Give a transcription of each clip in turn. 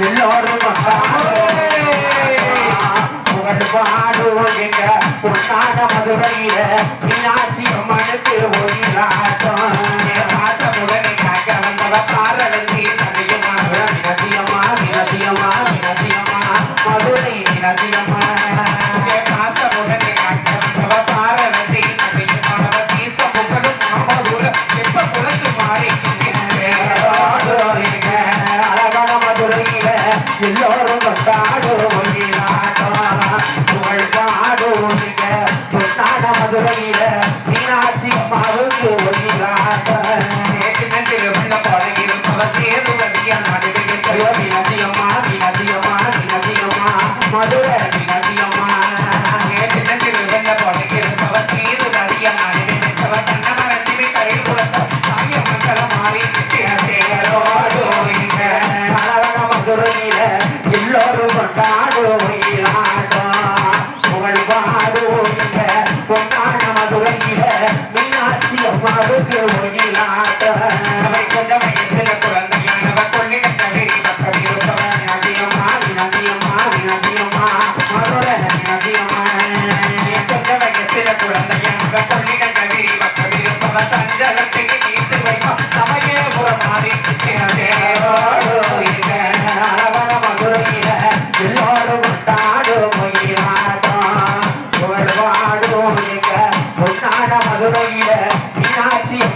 எல்லோரும் புகழ் பாடுவோம் எங்க பொன்னான மதுரையில மீனாட்சி அம்மனுக்கு ஒயிலாட்டம் ஆசமுடனே காக்க வந்தவ பாரவந்தி நதியம்மா வினதியம்மா வினதியம்மா வினதியம்மா மதுரை வினதியம்மா மதுரை வினதியம்மா திருவள்ள பழகிடும் அவ சேது வண்டிய நடுவில் அவ கண்ணமரத்திலே கையில் கொடுத்த சாய மக்கள மாறி தேரோடு மதுரையில எல்லோரும் கொண்டாடும் புகழ் பாடுவோங்க மதுரையில மீனாட்சி அம்மாவுக்கு ஒயிலாட்டம் கொஞ்சம்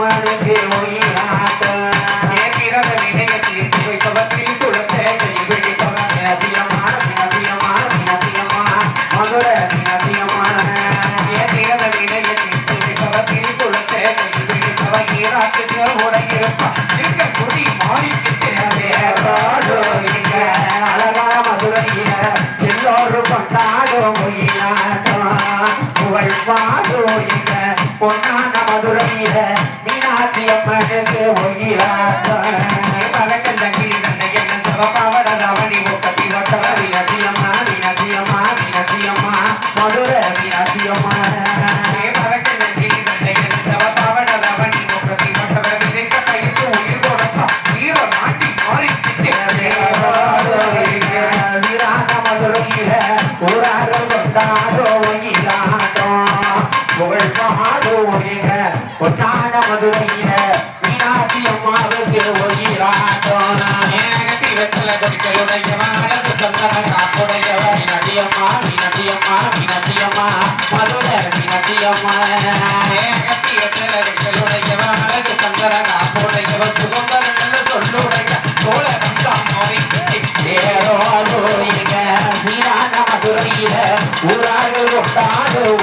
ஒயிலாட்டம் வினதியம்மா வினதியம்மா வினதியம்மா மதுரை வினதியம்மா சீரான மதுரையில ஊரார்கள் ஒட்டாடும் புகழ் பாடும் எங்க ஒட்டான மதுரையில மீனாட்சி அம்மனுக்கு ஒயிலாட்டம் வினதியம்மா வினதியம்மா வினதியம்மா மதுரை வினதியம்மா அழகான மதுரையில எல்லோரும் கொண்டாடும் ஒயிலாட்டம் புகழ் பாடும் எங்க பொன்னான மதுரையில மீனாட்சி அம்மனுக்கு ஒயிலாட்டம் பழக்கந்தங்கிரி சண்டையில் பாவட ரவணி ஒயிலாட்டம் புகழ் பாடோ ஒழிக கொண்டாட மதுரையில மீனாட்சி அம்மாவுக்கு ஒயிலாட்டம் வினதியம்மா வினதியம்மா வினதியம்மா மதுரை வினதியம்மா சீரான மதுரையில ஊரார்கள் கொண்டாடு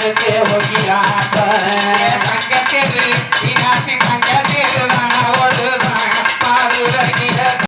ಸಂಗಕ್ಕೆ ಹೋಗಿಲಾತ ಸಂಗಕ್ಕೆ ರೀ ಈ ನಾಚಿ ಸಂಗ